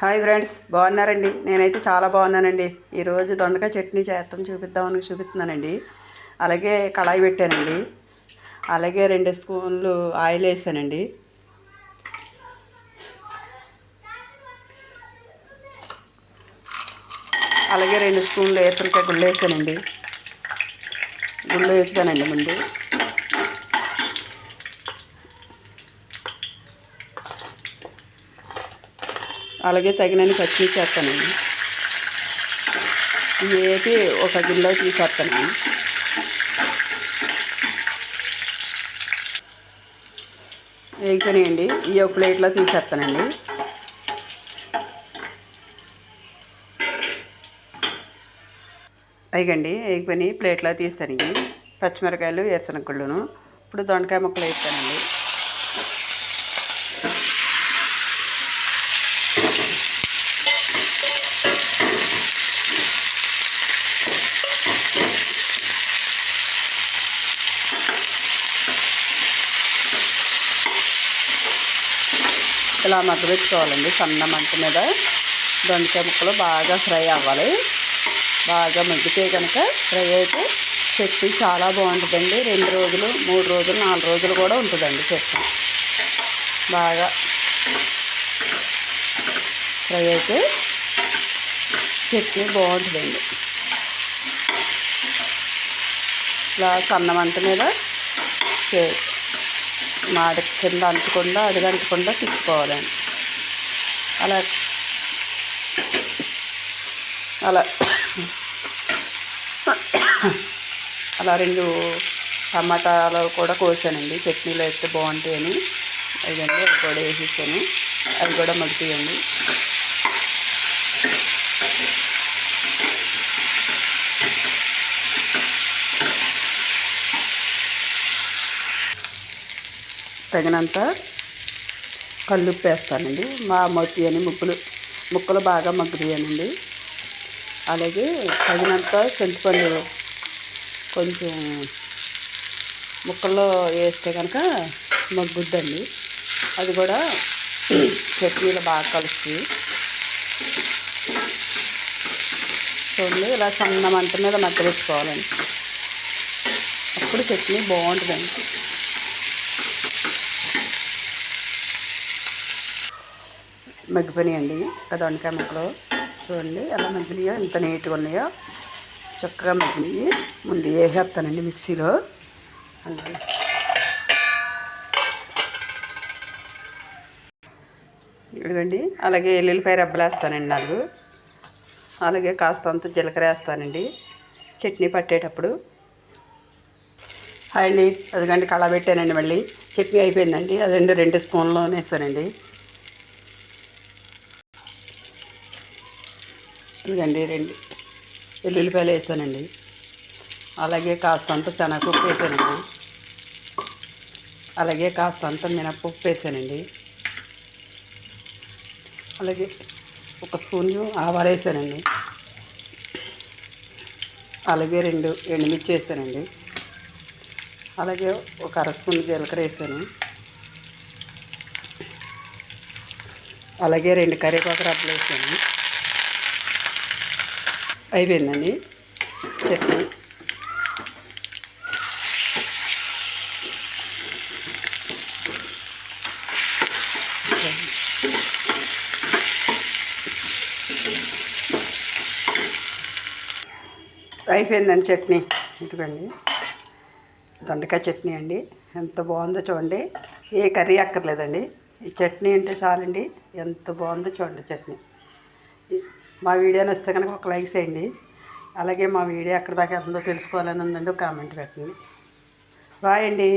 Hi friends బాగున్నారండి? నేనైతే చాలా బాగున్నానండి. ఈరోజు దొండకాయ చట్నీ చేస్తాం చూపిద్దామని చూపిస్తున్నానండి. అలాగే కళాయి పెట్టానండి. అలాగే రెండు స్పూన్లు ఆయిల్ వేసానండి. అలాగే రెండు స్పూన్లు ఏపరికాయ గుళ్ళు వేసానండి. గుళ్ళు వేసానండి ముందు. అలాగే తగినన్ని పచ్చిమిర్చి వేస్తానండి. ఇవి ఒక గిన్నెలో తీసేస్తానండి వేగిపోయినాయండి ఈ ఒక ప్లేట్లో తీసేస్తానండి. అయిగండి వేగిపోయి ప్లేట్లో తీస్తానండి. పచ్చిమిరకాయలు వేరుశనగగుళ్ళును ఇప్పుడు దొండకాయ ముక్కలు వేస్తానండి. ఇలా మగ్గబెట్టుకోవాలండి సన్న మంట మీద దొండకాయ ముక్కలు బాగా ఫ్రై అవ్వాలి. బాగా మగ్గితే కనుక ఫ్రై అయితే చట్నీ చాలా బాగుంటుందండి. రెండు రోజులు మూడు రోజులు నాలుగు రోజులు కూడా ఉంటుందండి చట్నీ బాగా ఫ్రై అయితే చట్నీ బాగుంటుందండి. ఇలా సన్న మంట మీద చే- మాడ కింద అంటకుండా అడుగంటకుండా తిప్పుకోవాలండి అలా అలా అలా రెండు టమాటాలు కూడా కోసానండి. చట్నీలో అయితే బాగుంటాయని. ఇదండి అవి కూడా వేసేసాను. అవి కూడా మగ్గియండి తగినంత కళ్ళుప్పు వేస్తానండి. మా మొత్తియని ముక్కలు ముక్కలు బాగా మగ్గుతాయనండి అలాగే తగినంత చింతపండు కొంచెం ముక్కల్లో వేస్తే కనుక మగ్గుద్దండి. అది కూడా చట్నీలు బాగా కలుస్తుంది చూడండి ఇలా సన్న మంట మీద మగ్గ అప్పుడు చట్నీ బాగుంటుందండి. మగ్గిపోయినాయండి. ఇంకా దొండకాయ ముక్కలు చూడండి ఎలా మగ్గినాయో ఎంత నీట్గా ఉన్నాయో చక్కగా మగ్గినాయి. ముందు వేసేస్తానండి మిక్సీలో. ఇదిగోండి అలాగే ఎల్లుల్లిపాయ రెబ్బలు వేస్తానండి నాలుగు. అలాగే కాస్తంత జీలకర్ర వేస్తానండి చట్నీ పట్టేటప్పుడు. హాయ్ అండి అదిగండి కళ పెట్టానండి మళ్ళీ. చట్నీ అయిపోయిందండి అదండి రెండు స్పూన్లు వేసానండి ఇదండి రెండు వెల్లుల్లిపాయలు వేసానండి. అలాగే కాస్తంత శనగపప్పు వేసానండి. అలాగే కాస్తంత మినపప్పు వేసానండి. అలాగే ఒక స్పూన్ ఆవాలు వేసానండి. అలాగే రెండు ఎండుమిర్చి వేసానండి. అలాగే ఒక అర స్పూన్ జీలకర్ర వేసాను. అలాగే రెండు కరివేపాకు రబ్బలు వేసాను. అయిపోయిందండి. చట్నీ అయిపోయిందండి చట్నీ. ఇదిగోండి. దొండకాయ చట్నీ అండి. ఎంత బాగుందో చూడండి. ఏ కర్రీ అక్కర్లేదండి. ఈ చట్నీ అంటే చాలండి. ఎంత బాగుందో చూడండి చట్నీ. మా వీడియో నచ్చితే కనుక ఒక లైక్ చేయండి. అలాగే మా వీడియో ఎక్కడ దాకా వెళ్తుందో తెలుసుకోవాలని ఉందండి ఒక కామెంట్ పెట్టండి. బాయ్ అండి.